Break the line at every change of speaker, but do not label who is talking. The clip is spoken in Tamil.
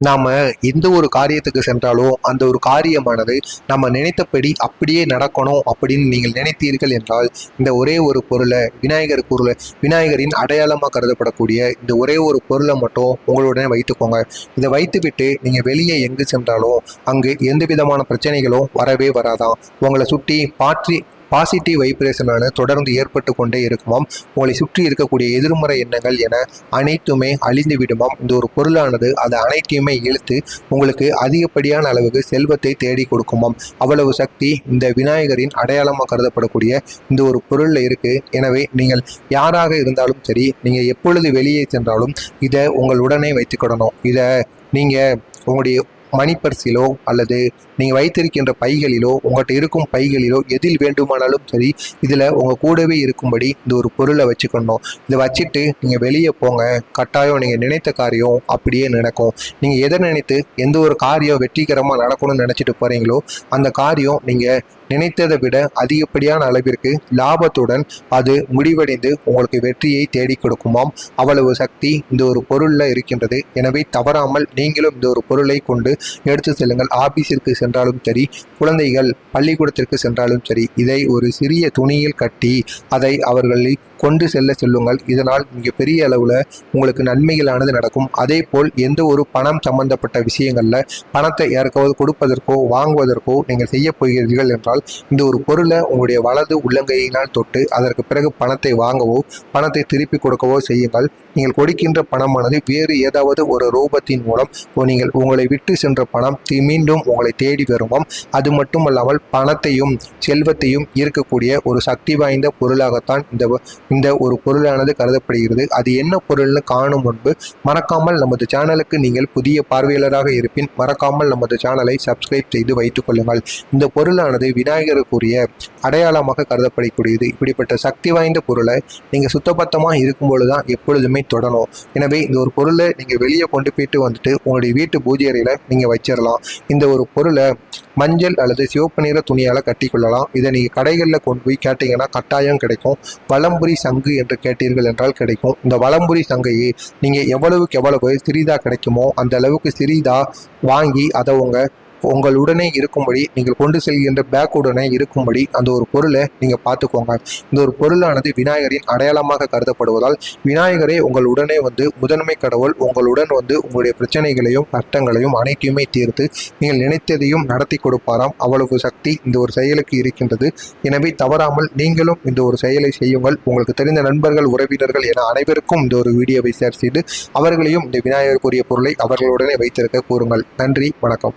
நாம எந்த ஒரு காரியத்துக்கு சென்றாலும் அந்த ஒரு காரியமானது நம்ம நினைத்தபடி அப்படியே நடக்கணும் அப்படின்னு நீங்கள் நினைத்தீர்கள் என்றால் இந்த ஒரே ஒரு பொருளை விநாயகர் பொருளை விநாயகரின் அடையாளமாக கருதப்படக்கூடிய இந்த ஒரே ஒரு பொருளை மட்டும் உங்களுடன் வைத்துக்கோங்க. இதை வைத்துவிட்டு நீங்கள் வெளியே எங்கு சென்றாலும் அங்கு எந்த விதமான பிரச்சனைகளும் வரவே வராதாம் உங்களை சுற்றி பாற்றி பாசிட்டிவ் வைப்ரேஷனான தொடர்ந்து ஏற்பட்டு கொண்டே இருக்குமாம். உங்களை சுற்றி இருக்கக்கூடிய எதிர்மறை எண்ணங்கள் என அனைத்துமே அழிந்து விடுமாம். இந்த ஒரு பொருளானது அது அனைத்தையுமே இழுத்து உங்களுக்கு அதிகப்படியான அளவுக்கு செல்வத்தை தேடி கொடுக்குமாம். அவ்வளவு சக்தி இந்த விநாயகரின் அடையாளமாக கருதப்படக்கூடிய இந்த ஒரு பொருளில் இருக்கு. எனவே நீங்கள் யாராக இருந்தாலும் சரி நீங்கள் எப்பொழுது வெளியே சென்றாலும் இதை உங்கள் உடனே வைத்துக்கிடணும் இதை நீங்கள் உங்களுடைய மணி பர்ஸிலோ அல்லது நீங்கள் வைத்திருக்கின்ற பைகளிலோ உங்கள்கிட்ட இருக்கும் பைகளிலோ எதில் வேண்டுமானாலும் சரி இதில் உங்கள் கூடவே இருக்கும்படி இந்த ஒரு பொருளை வச்சுக்கணும். இதை வச்சுட்டு நீங்கள் வெளியே போங்க. கட்டாயம் நீங்கள் நினைத்த காரியம் அப்படியே நடக்கும். நீங்கள் எதை நினைத்து எந்த ஒரு காரியம் வெற்றிகரமாக நடக்கணும்னு நினச்சிட்டு போகிறீங்களோ அந்த காரியம் நீங்கள் நினைத்ததை விட அதிகப்படியான அளவிற்கு லாபத்துடன் அது முடிவடைந்து உங்களுக்கு வெற்றியை தேடி கொடுக்குமாம். அவ்வளவு சக்தி இந்த ஒரு பொருளில் இருக்கின்றது. எனவே தவறாமல் நீங்களும் இந்த ஒரு பொருளை கொண்டு எடுத்து செல்லுங்கள். ஆபீஸிற்கு சென்றாலும் சரி குழந்தைகள் பள்ளிக்கூடத்திற்கு சென்றாலும் சரி இதை ஒரு சிறிய துணியில் கட்டி அதை அவர்களை கொண்டு செல்ல சொல்லுங்கள். இதனால் மிக பெரிய அளவில் உங்களுக்கு நன்மைகளானது நடக்கும். அதே போல் எந்த ஒரு பணம் சம்பந்தப்பட்ட விஷயங்களில் பணத்தை யாருக்காவது கொடுப்பதற்கோ வாங்குவதற்கோ நீங்கள் செய்ய போகிறீர்கள் என்றால் இந்த ஒரு பொருளை உங்களுடைய வலது உள்ளங்கையினால் தொட்டு அதற்கு பிறகு பணத்தை வாங்கவோ பணத்தை திருப்பி கொடுக்கவோ செய்யுங்கள். நீங்கள் கொடுக்கின்ற பணமானது வேறு ஏதாவது ஒரு ரூபத்தின் மூலம் நீங்கள் உங்களை விட்டு சென்ற பணம் தி- மீண்டும் உங்களை தேடி வருவோம் அது மட்டுமல்லாமல் பணத்தையும் செல்வத்தையும் ஈர்க்கக்கூடிய ஒரு சக்தி வாய்ந்த பொருளாகத்தான் இந்த இந்த ஒரு பொருளானது கருதப்படுகிறது. அது என்ன பொருள்னு காணும் முன்பு மறக்காமல் நமது சேனலுக்கு நீங்கள் புதிய பார்வையாளராக இருப்பின் மறக்காமல் நமது சேனலை சப்ஸ்கிரைப் செய்து வைத்துக் கொள்ளுங்கள். இந்த பொருளானது விநாயகருக்குரிய அடையாளமாக கருதப்படக்கூடியது. இப்படிப்பட்ட சக்தி வாய்ந்த பொருளை நீங்கள் சுத்தபத்தமாக இருக்கும்பொழுது தான் எப்பொழுதுமே தொடணும். எனவே இந்த ஒரு பொருளை நீங்கள் வெளியே கொண்டு போயிட்டு வந்துட்டு உங்களுடைய வீட்டு பூஜை அறையில் நீங்கள் வச்சிடலாம் இந்த ஒரு பொருளை மஞ்சள் அல்லது சிவப்பு நிற துணியால் கட்டி கொள்ளலாம் இதை நீங்கள் கடைகளில் கொண்டு போய் கேட்டிங்கன்னா கட்டாயம் கிடைக்கும். வலம்புரி சங்கு என்று கேட்டீர்கள் என்றால் கிடைக்கும். இந்த வலம்புரி சங்கையை நீங்கள் எவ்வளவுக்கு எவ்வளவு சிறிதாக கிடைக்குமோ அந்த அளவுக்கு சிறிதாக வாங்கி அதை உங்கள் உங்களுடனே இருக்கும்படி நீங்கள் கொண்டு செல்கின்ற பேக்குடனே இருக்கும்படி அந்த ஒரு பொருளை நீங்கள் பார்த்துக்கோங்க. இந்த ஒரு பொருளானது விநாயகரின் அடையாளமாக கருதப்படுவதால் விநாயகரே உங்களுடனே வந்து முதன்மை கடவுள் உங்களுடன் வந்து உங்களுடைய பிரச்சனைகளையும் கஷ்டங்களையும் அனைத்தையுமே தீர்த்து நீங்கள் நினைத்ததையும் நடத்தி கொடுப்பாராம். அவ்வளவு சக்தி இந்த ஒரு செயலுக்கு இருக்கின்றது. எனவே தவறாமல் நீங்களும் இந்த ஒரு செயலை செய்யுங்கள். உங்களுக்கு தெரிந்த நண்பர்கள் உறவினர்கள் என அனைவருக்கும் இந்த ஒரு வீடியோவை ஷேர் செய்து அவர்களையும் இந்த விநாயகருக்குரிய பொருளை அவர்களுடனே வைத்திருக்க கூறுங்கள். நன்றி வணக்கம்.